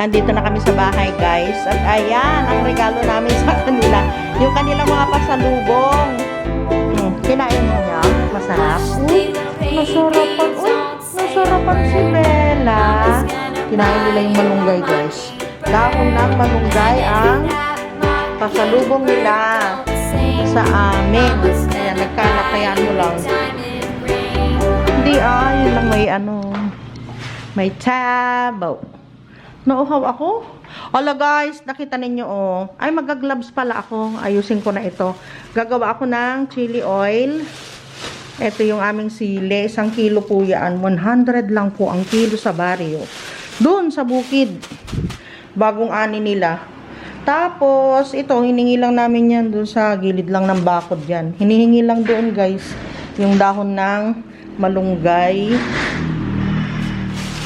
Andito na kami sa bahay, guys. At ayan, ang regalo namin sa kanila. Yung kanilang mga pasalubong. Hmm, kinain mo niya. Masarap. Uy, nasarapan. Uy, nasarapan si Bella. Kinain nila yung malunggay, guys. Dahon ng malunggay ang pasalubong nila sa amin. Ayan, nagkalakayan mo lang. Hindi ah, yun lang may ano. May tabo. Nauhaw ako. Ala guys, nakita ninyo oh. Ay, magagloves pala ako. Ayusin ko na ito. Gagawa ako ng chili oil. Ito yung aming sili. Isang kilo po yan. 100 lang po ang kilo sa baryo. Doon sa bukid. Bagong ani nila. Tapos, ito, hiningi lang namin yan doon sa gilid lang ng bakod yan. Hinihingi lang doon guys. Yung dahon ng malunggay.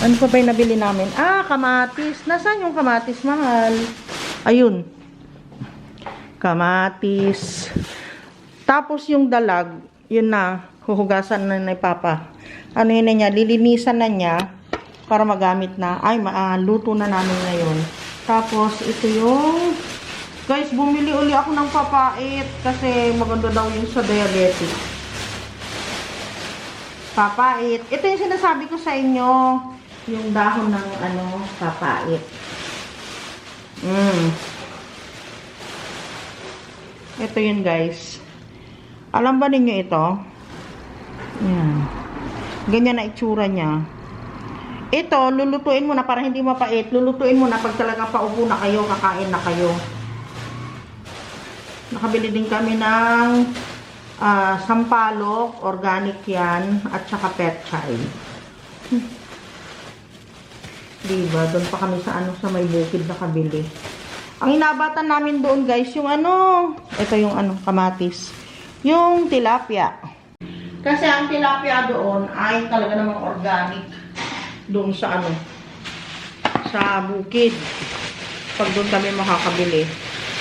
Ano pa ba yung nabili namin? Ah, kamatis. Nasaan yung kamatis, mahal? Ayun. Kamatis. Tapos yung dalag, yun na, huhugasan na ni Papa. Ano yun na niya, lilinisan na niya para magamit na. Ay, maaluto na namin ngayon. Tapos, ito yung... Guys, bumili uli ako ng papait kasi maganda daw yung sa diabetic. Papait. Ito yung sinasabi ko sa inyo. Yung dahon ng ano, papait. Mm. Ito yun guys. Alam ba ninyo ito? Yan. Ganyan na itsura niya. Ito, lulutuin mo na para hindi mapait. Lulutuin mo na pag talaga paupo na kayo, kakain na kayo. Nakabili din kami ng ah, sampalok, organic yan, at saka petchay. Hmm. Diba? Doon pa kami sa ano sa may bukid na kabili. Ang inabatan namin doon guys, yung ano, ito yung ano, kamatis. Yung tilapia. Kasi ang tilapia doon ay talaga namang organic. Doon sa ano, sa bukid. Pag doon kami makakabili.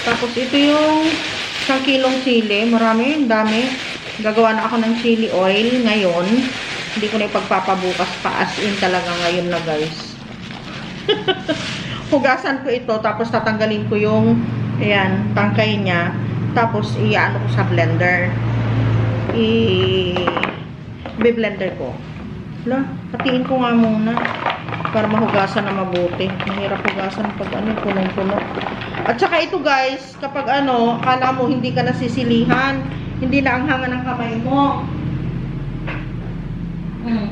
Tapos ito yung isang kilong sili. Marami, dami. Gagawa na ako ng chili oil ngayon. Hindi ko na ipagpapabukas pa as in talaga ngayon na guys. Hugasan ko ito, tapos tatanggalin ko yung, ayan, tangkay niya. Tapos, i-ano ko sa blender. I, blender ko. Wala, patiin ko nga muna. Para mahugasan na mabuti. Mahirap hugasan pag ano, punong-puno. At saka ito guys, kapag ano, akala mo hindi ka nasisilihan, hindi na ang hanga ng kamay mo. Mm.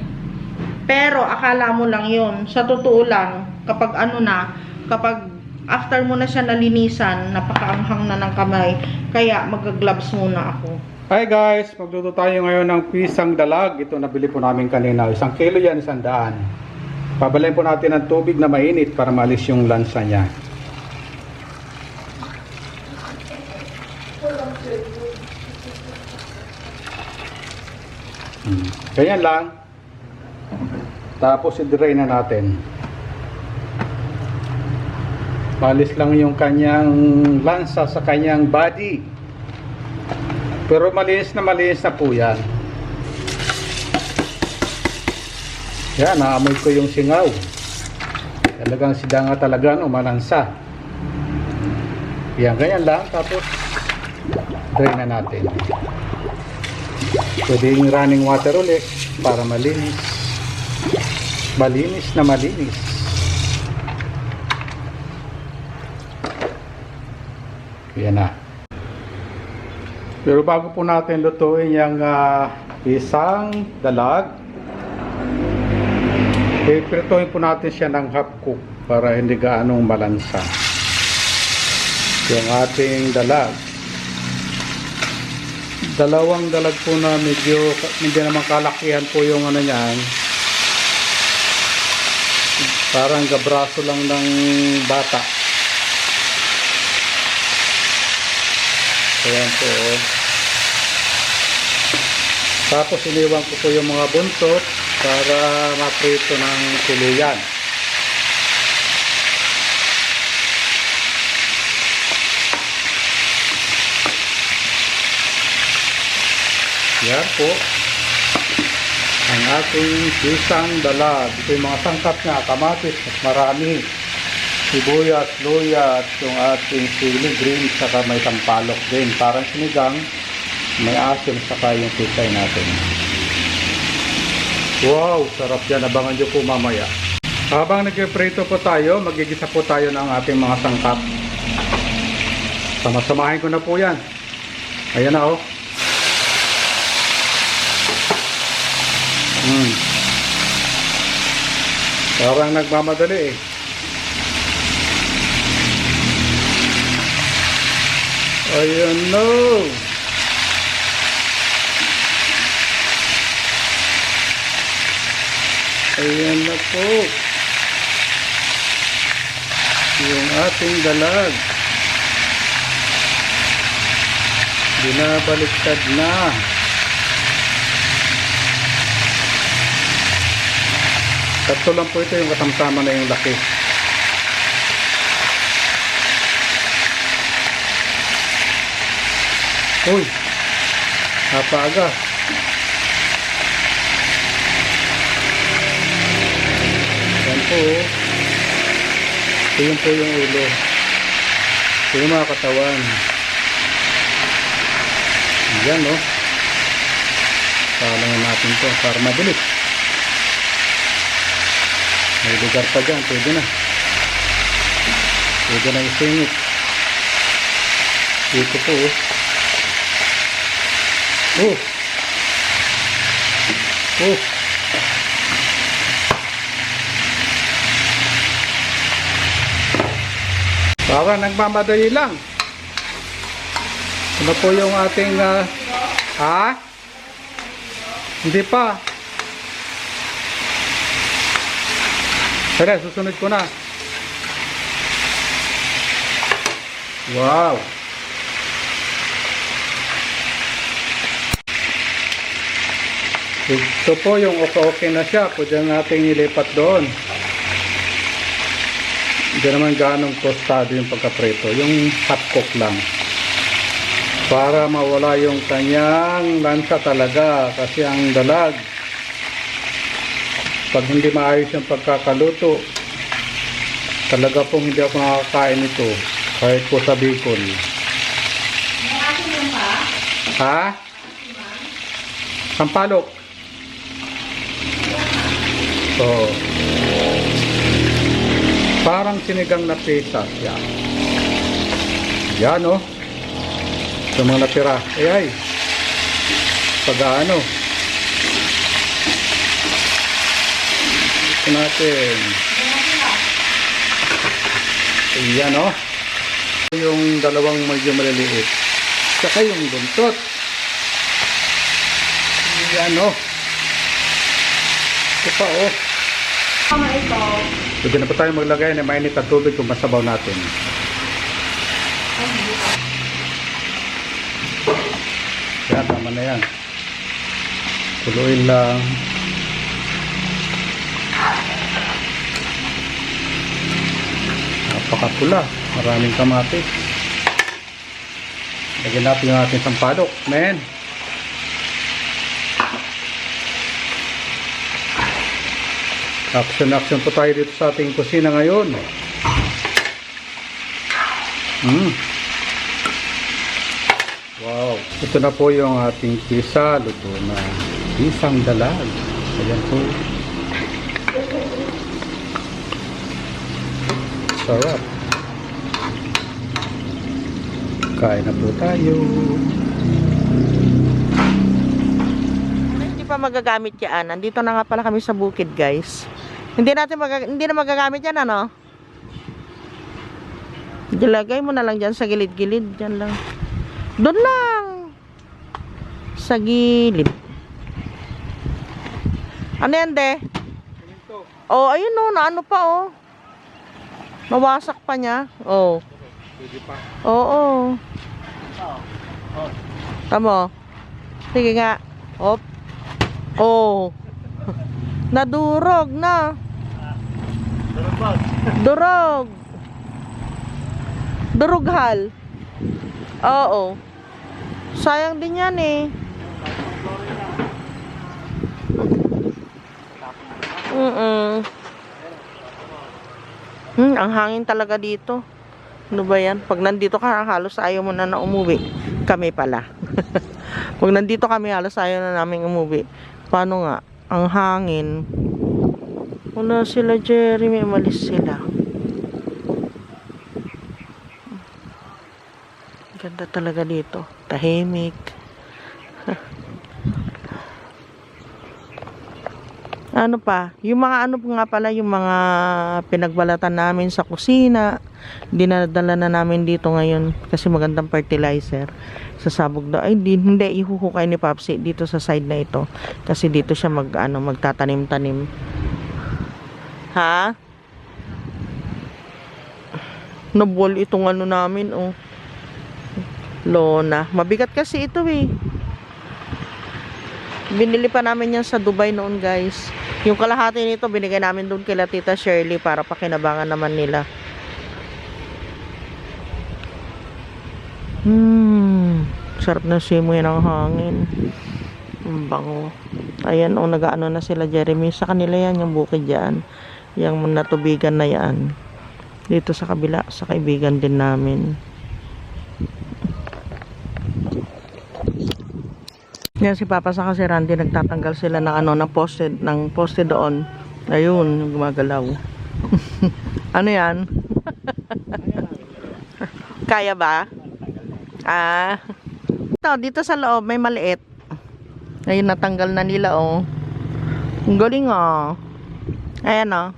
Pero akala mo lang yun. Sa totoo lang, kapag ano na, kapag after mo na siya nalinisan, napakaanghang na ng kamay, kaya mag-gloves muna ako. Hi guys, magluto tayo ngayon ng pisang dalag. Ito nabili po namin kanina. Isang kilo yan, isang daan. Pabalayin po natin ng tubig na mainit para malis yung lansa niya. Hmm. Ganyan lang. Tapos i-drain na natin. Malis lang yung kanyang lansa sa kanyang body. Pero malinis na malinis na po yan. Yan, naamoy ko yung singaw. Talagang sidanga talaga, no, malansa. Yan, ganyan lang. Tapos, drain na natin. Pwedeng running water ulit para malinis. Malinis na malinis. Yan na. Pero bago po natin lutuin yung ah, isang dalag, ipritohin po natin siya ng half cook para hindi gaanong malansa. Yung ating dalag. Dalawang dalag po na medyo, hindi naman kalakihan po yung ano niyan. Parang gabraso lang ng bata. Ayan po. oh. Tapos iniwan ko po yung mga buntot para maprito ng tuluyan. Yan po. Ang ating pisang dalag. Ito yung mga sangkap niya, kamatis, mas marami. Sibuyas, luya at yung ating sili green saka may sampalok din. Parang sinigang, may asim saka yung pichay natin. Wow, sarap yan. Abangan nyo po mamaya. Habang nagpiprito po tayo, magigisa po tayo ng ating mga sangkap. Samasamahin ko na po yan. Ayan na oh. Hmm. Parang nagmamadali eh. Ayan no. Ayan na po. Yung ating dalag. Binabaliktad na. Tatlo lang po ito yung katamtama na yung laki. Uy! Napaaga. Yan po. oh. Ito yun po yung ulo. Ito yung mga katawan. Yan no. Palangan natin to para mabilis. May lugar pa dyan. Pwede na. Pwede na isingit. Dito po oh. Oh. Oh. Para nagmamadali lang. Ano po yung ating ah, ha? Hindi pa. Tara, susunod ko na. Wow. Ito po yung okay-okay na siya. Pwede nating ilipat doon. Hindi naman ganong tostado yung pagkaprito. Yung hot cook lang. Para mawala yung kanyang lansa talaga. Kasi ang dalag, pag hindi maayos yung pagkakaluto, talaga pong hindi ako nakakain ito. Kahit po sa Bicol. Ha? Sampalok. So, parang sinigang na pesa siya. Yan oh. Sa mga natira. Ay ay. Pag ano. Ito natin. Ayan oh. Yung dalawang medyo maliliit. Saka yung buntot. Ayan oh. Ito pa oh. Tama ito. Pwede na pa tayo maglagay ng mainit na tubig kung masabaw natin. Yan, tama na yan. Kuluin lang. Napakapula. Maraming kamatis. Lagyan natin yung ating sampalok. Men. Action action po tayo dito sa ating kusina ngayon. Mm. Wow. Ito na po yung ating pisa. Luto na pisang dalag. Ayan po. Sarap. Kain na po tayo. Hindi pa magagamit yan. Nandito na nga pala kami sa bukid, guys. Hindi natin mag hindi na magagamit yan, ano? Dilagay mo na lang dyan sa gilid-gilid. Dyan lang. Doon lang. Sa gilid. Ano yan, de? Oh, ayun oh, na ano pa oh. Nawasak pa niya. Oh. Pwede pa. Oo. Tamo. Sige nga. Hop. Oh. Nadurog na. Durog. Durughal. Oo. Sayang din yan eh. Mm-mm. Hmm, ang hangin talaga dito. Ano ba yan? Pag nandito ka, halos ayaw mo na na umuwi. Kami pala. Pag nandito kami, halos ayaw na namin umuwi. Paano nga? Ang hangin. Wala sila, Jeremy. Umalis sila. Ganda talaga dito. Tahimik. ano pa, yung mga ano nga pala, yung mga pinagbalatan namin sa kusina, dinadala na namin dito ngayon kasi magandang fertilizer sa sabog daw. Ay, di, hindi, ihuhukay ni Papsi dito sa side na ito kasi dito siya mag, ano, magtatanim-tanim. Ha? Nabol itong ano namin, oh. Lona. Mabigat kasi ito eh. Binili pa namin yan sa Dubai noon guys. Yung kalahati nito binigay namin doon kila Tita Shirley para pakinabangan naman nila. Hmm. Sarap na simoy ng hangin. Ang bango. Ayan o, nagaano na sila Jeremy. Sa kanila yan, yung bukid dyan. Yung natubigan na yan. Dito sa kabila, sa kaibigan din namin. Yan si Papa sa si Randy nagtatanggal sila ng ano ng poste ng poste doon. Ayun, gumagalaw. ano 'yan? Kaya ba? Ah. Ito, dito sa loob may maliit. Ayun natanggal na nila oh. Ang galing oh. Ayan oh.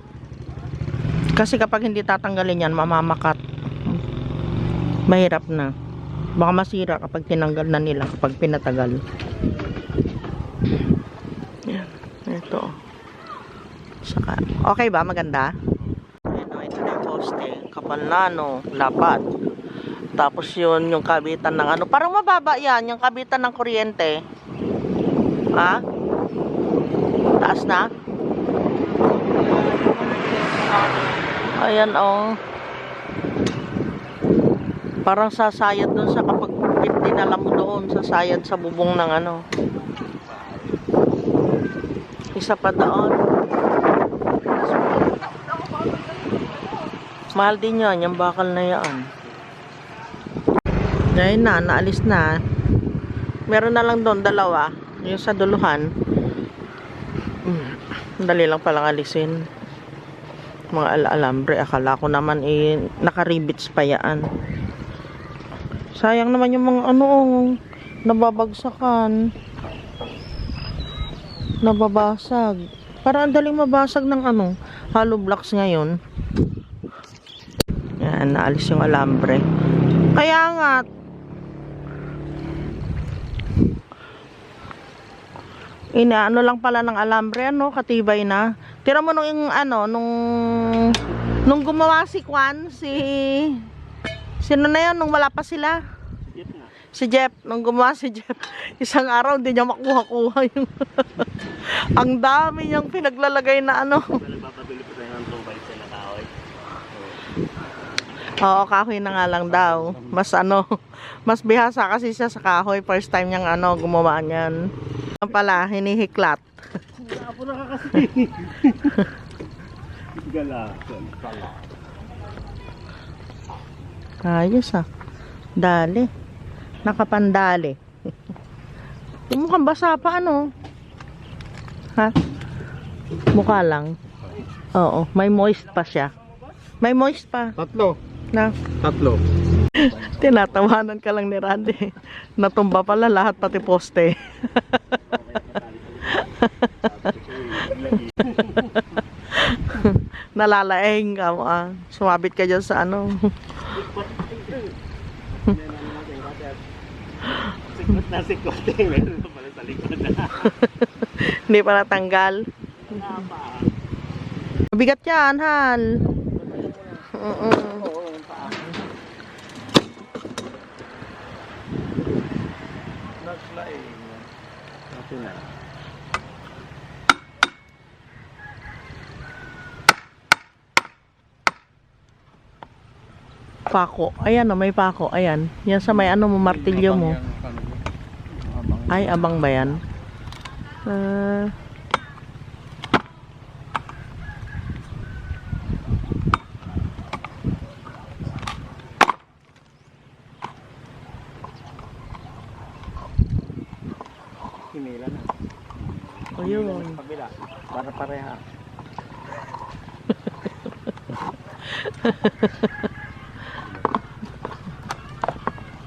Kasi kapag hindi tatanggalin yan, mamamakat. Mahirap na. Baka masira kapag tinanggal na nila, kapag pinatagal. Yan. Ito. Saka, okay ba? Maganda? Ito na yung poste. Kapal na, no? Lapat. Tapos yun, yung kabitan ng ano. Parang mababa yan, yung kabitan ng kuryente. Ha? Taas na? Ayan, oh. Parang sasayad dun sa kapag dinala mo doon, sasayad sa bubong ng ano. Isa pa doon. Mahal din yan, yung bakal na yan. Ngayon na, naalis na. Meron na lang doon, dalawa. Yung sa duluhan. Hmm, Dali lang palang alisin. Mga al-alambre. Akala ko naman eh, nakaribits pa yan. Sayang naman yung mga ano, nababagsakan. Nababasag. Para ang daling mabasag ng ano, hollow blocks ngayon. Yan, naalis yung alambre. Kaya nga, inaano lang pala ng alambre, ano, katibay na. Tira mo nung yung, ano, nung, nung gumawa si Kwan, si, sino na yan, nung wala pa sila? Si Jeff, nung gumawa si Jeff, isang araw hindi niya makuha-kuha yung, ang dami niyang pinaglalagay na ano. Nagpapabili pa tayo ng tubay sa nakahoy. Oo, kahoy na nga lang daw. Mas ano, mas bihasa kasi siya sa kahoy. First time niyang ano, gumawa niyan. Ang pala, hinihiklat. Wala na ka kasi. Galasan pala. Ayos ah. Dali. Nakapandali. Mukhang basa pa ano. Ha? Mukha lang. Oo, may moist pa siya. May moist pa. Tatlo. Na, Tatlo. tinatawanan ka lang ni Randy. Natumba pala lahat pati poste. Nalalaeng ka mo ah. Sumabit ka dyan sa ano. Sikot na sikot eh. Meron na pala sa likod na. Hindi pa natanggal. Mabigat yan, Hal. Mm-mm. Nagslaing. Ito na. Pako. Ayan o, may pako. Ayan. Yan sa may ano mo, martilyo mo. Ay, abang ba yan? Ah. Manila na. O yun. Sa kabila. Para pareha.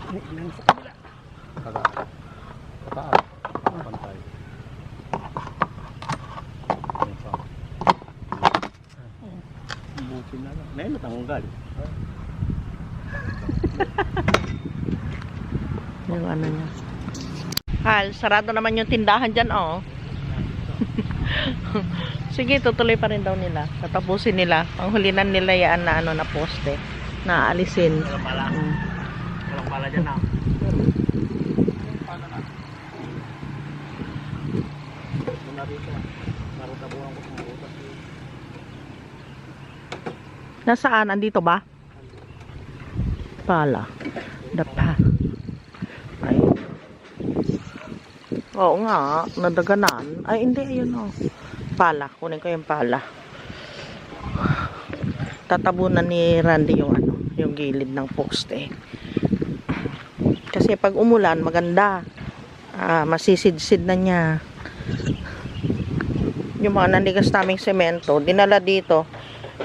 Saka. Taas. Pantay. Ayan pa. Buti na lang. Ngayon natanggal. Yung ano niya. Hal, sarado naman yung tindahan dyan, oh. Sige, tutuloy pa rin daw nila. Tatapusin nila. Ang hulinan nila yan na ano na poste. Na alisin. Mm. Pala dyan ah. Doon na rito. Narutabuhan ko sa utak. Nasaan? Andito ba? Pala. Dapa. Ay. Oo nga, nadaganan. Ay, hindi, ayun o. Pala, kunin ko yung pala. Tatabunan ni Randy yung ano, yung gilid ng poste. Kasi pag umulan, maganda. Ah, masisid-sid na niya. Yung mga nanigas naming semento, dinala dito.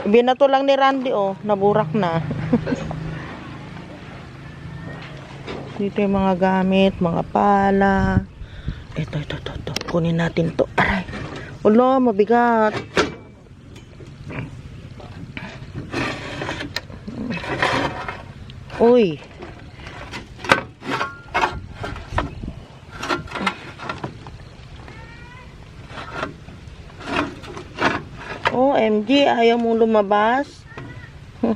Binato lang ni Randy, oh. Naburak na. Dito yung mga gamit, mga pala. Ito, ito, ito, ito. Kunin natin to. Aray. Ulo, mabigat. Uy. OMG, ayaw mong lumabas.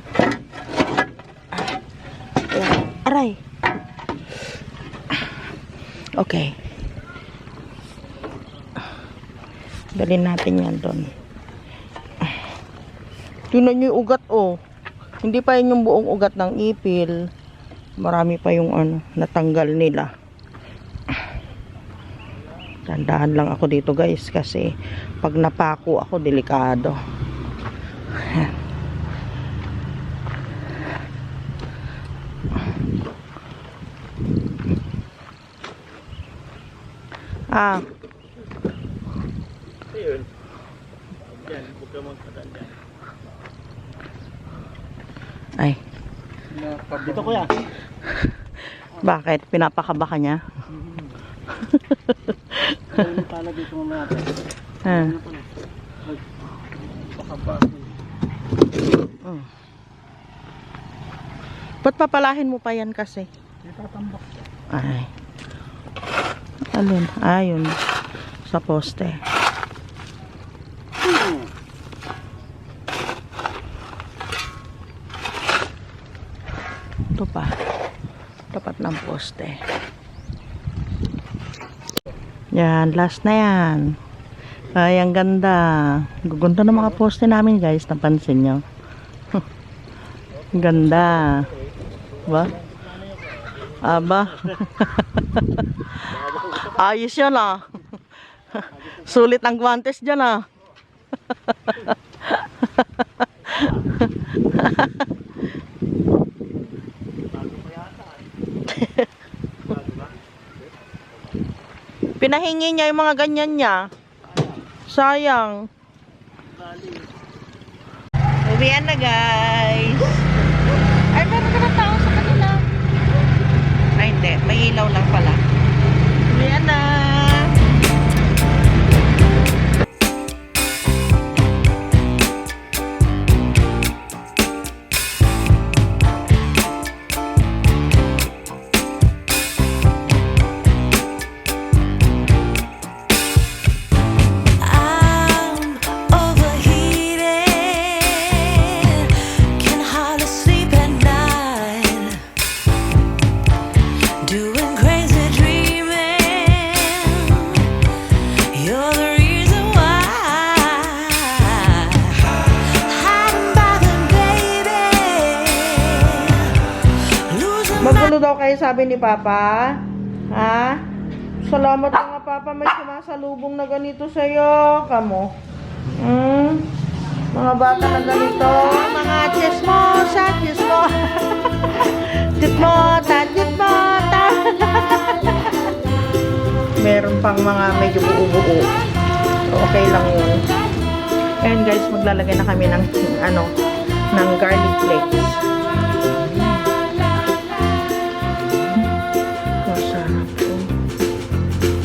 Aray. Okay. Dalhin natin yan doon. Tingnan nyo yung ugat, oh. Hindi pa yun yung buong ugat ng ipil. Marami pa yung ano, natanggal nila. Tandaan lang ako dito guys kasi pag napako ako delikado. Ah, Ayun. Yan. Huwag ka magpadaan dyan. ay, Dito kuya. bakit? Pinapakaba ka niya? Ayun pala dito mga natin. Ah. Ano Mm. Ba't papalahin mo pa yan kasi? Itatambak siya. Ay. Alin? Ayun. Sa poste. Ito pa. Tapat ng poste. Yan. Last na yan. Ay, ang ganda. Guganda ng mga poste namin guys. Napansin nyo. Ganda. Ba? Aba. Ayos yan ah. Sulit ang guantes dyan ah. Pinahingi niya yung mga ganyan niya. Sayang. Uwian na guys. Ay, meron ka na tao sa kanila. Hindi. May ilaw lang pala. Kayo sabi ni Papa. Ha? Salamat ka nga Papa, may sumasalubong na ganito sa'yo. Kamo. Hmm? Mga bata na ganito. Mga chismosa, chismo. chismota, chismota. Meron pa pang mga medyo buo-buo. So, okay lang yun. And guys, maglalagay na kami ng, ano, ng garlic flakes.